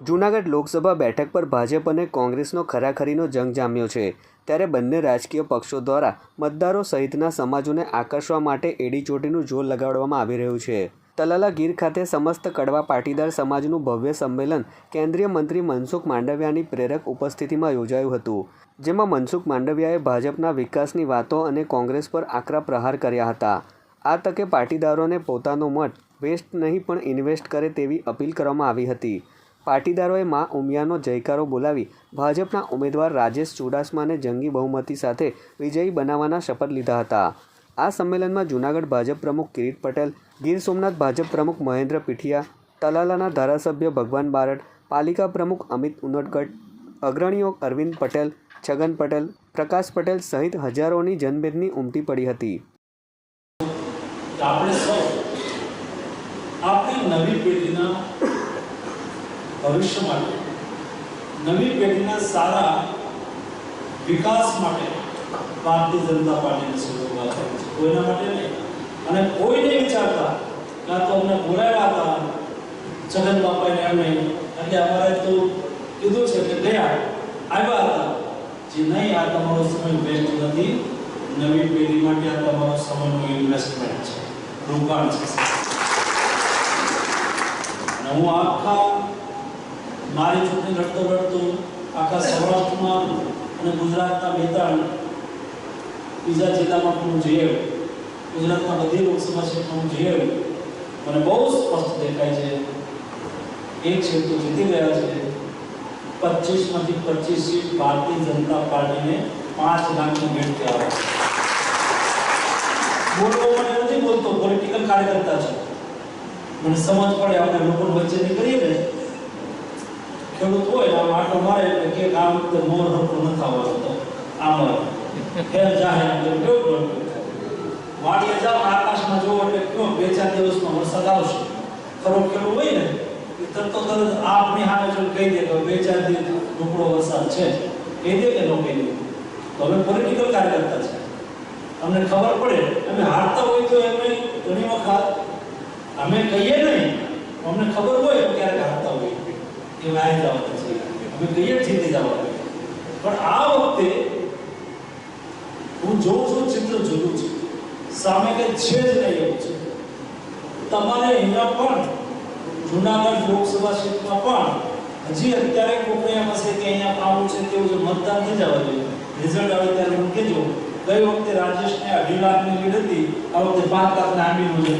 જૂનાગઢ લોકસભા બેઠક પર ભાજપ અને કોંગ્રેસનો ખરાખરીનો જંગ જામ્યો છે. ત્યારે બંને રાજકીય પક્ષો દ્વારા મતદારો સહિતના સમાજોને આકર્ષવા માટે એડીચોટીનું જોર લગાડવામાં આવી રહ્યું છે. તલાલા ગીર ખાતે સમસ્ત કડવા પાટીદાર સમાજનું ભવ્ય સંમેલન કેન્દ્રીય મંત્રી મનસુખ માંડવિયાની પ્રેરક ઉપસ્થિતિમાં યોજાયું હતું, જેમાં મનસુખ માંડવિયાએ ભાજપના વિકાસની વાતો અને કોંગ્રેસ પર આકરા પ્રહાર કર્યા હતા. આ તકે પાટીદારોને પોતાનો મત વેસ્ટ નહીં પણ ઇન્વેસ્ટ કરે તેવી અપીલ કરવામાં આવી હતી. પાટીદારોએ મા ઉમિયાનો જયકારો બોલાવી ભાજપના ઉમેદવાર રાજેશ ચુડાસમાને જંગી બહુમતી સાથે વિજયી બનાવવાના શપથ લીધા હતા. આ સંમેલનમાં જૂનાગઢ ભાજપ પ્રમુખ કિરીટ પટેલ, ગીર સોમનાથ ભાજપ પ્રમુખ મહેન્દ્ર પીઠિયા, તલાલાના ધારાસભ્ય ભગવાન બારડ, પાલિકા પ્રમુખ અમિત ઉનડકટ અગ્રણીઓ અરવિંદ પટેલ, છગન પટેલ, પ્રકાશ પટેલ સહિત હજારોની જનમેદની ઉમટી પડી હતી. આપણે સૌ આપણી નવી પેઢીના ભવિષ્ય માટે, નવી પેઢીના સારા વિકાસ માટે ભારતીય જનતા પાર્ટીને સૂચવવા છે. કોઈના માટે નહીં. અને કોઈને વિચારતા કે તો અમને બોલાવ્યા હતા. જગન બાપાને નહીં. એટલે અમારે તો કીધું છે કે ગયા, આવ્યા હતા. જે નહીં, આ તમારો સમય વેસ્ટ નથી. નવી પેઢી માટે આ તમારો સમયનું ઇન્વેસ્ટમેન્ટ છે. રોકાણ છે. અને હું આખા મારી ચૂંટણી લડતો લડતો આખા સૌરાષ્ટ્રમાં અને ગુજરાતના બે ત્રણ બીજા જિલ્લામાં પણ હું જઈ આવ્યો. ગુજરાતના બધી લોકસભા ક્ષેત્રમાં હું જઈ મને બહુ સ્પષ્ટ દેખાય છે. એક ક્ષેત્ર તો જીતી ગયા છે. પચીસમાંથી પચીસ સીટ ભારતીય જનતા પાર્ટીને પાંચ લાખની ભેટ આવે બોલવો મને નથી બોલતો પોલિટિકલ કાર્યકર્તા છે. મને સમજ પડે આપણે લોકો વચ્ચે નીકળીએ ને ખેડૂત હોય, આમ આટો મારે એટલે કે આ વખતે મોર હરખો નથી આવવાનો તો. આમ ફેર જાહે એટલે કેવું વાડીએ જાઓ, આકાશમાં જોવો એટલે કયો બે ચાર દિવસમાં વરસાદ આવશે. ખરો ખેડૂત હોય ને? એ તરત તરત આપની સામે જો કહી દે કે બે ચાર દિવસ ટુકડો વરસાદ છે. કહી દે કે ન કહી દે. તો અમે પોલિટિકલ કાર્યકર્તા છે. અમને ખબર પડે. અમે હારતા હોય તો એમને ઘણી વખત અમે કહીએ નહીં. અમને ખબર હોય ક્યારેક હારતા હોય એ વાય જવાના છે. અમે કહીએ જીતી જવા પણ આ વખતે હું જોઉં છું, ચિત્ર જુદું છે. સામે કઈ છે જ નહીં એવું છે. તમારે અહીંયા પણ જુનાગઢ લોકસભા ક્ષેત્રમાં પણ હજી અત્યારે કોઈને એમ હશે કે અહીંયા પાવું છે તેવું છે, મતદાન થઈ જવા જોઈએ. રિઝલ્ટ આવે ત્યારે હું કહેજો. ગઈ વખતે રાજેશને અઢી લાખની લીડ હતી. આ વખતે પાંચ લાખ આંબી મુજબ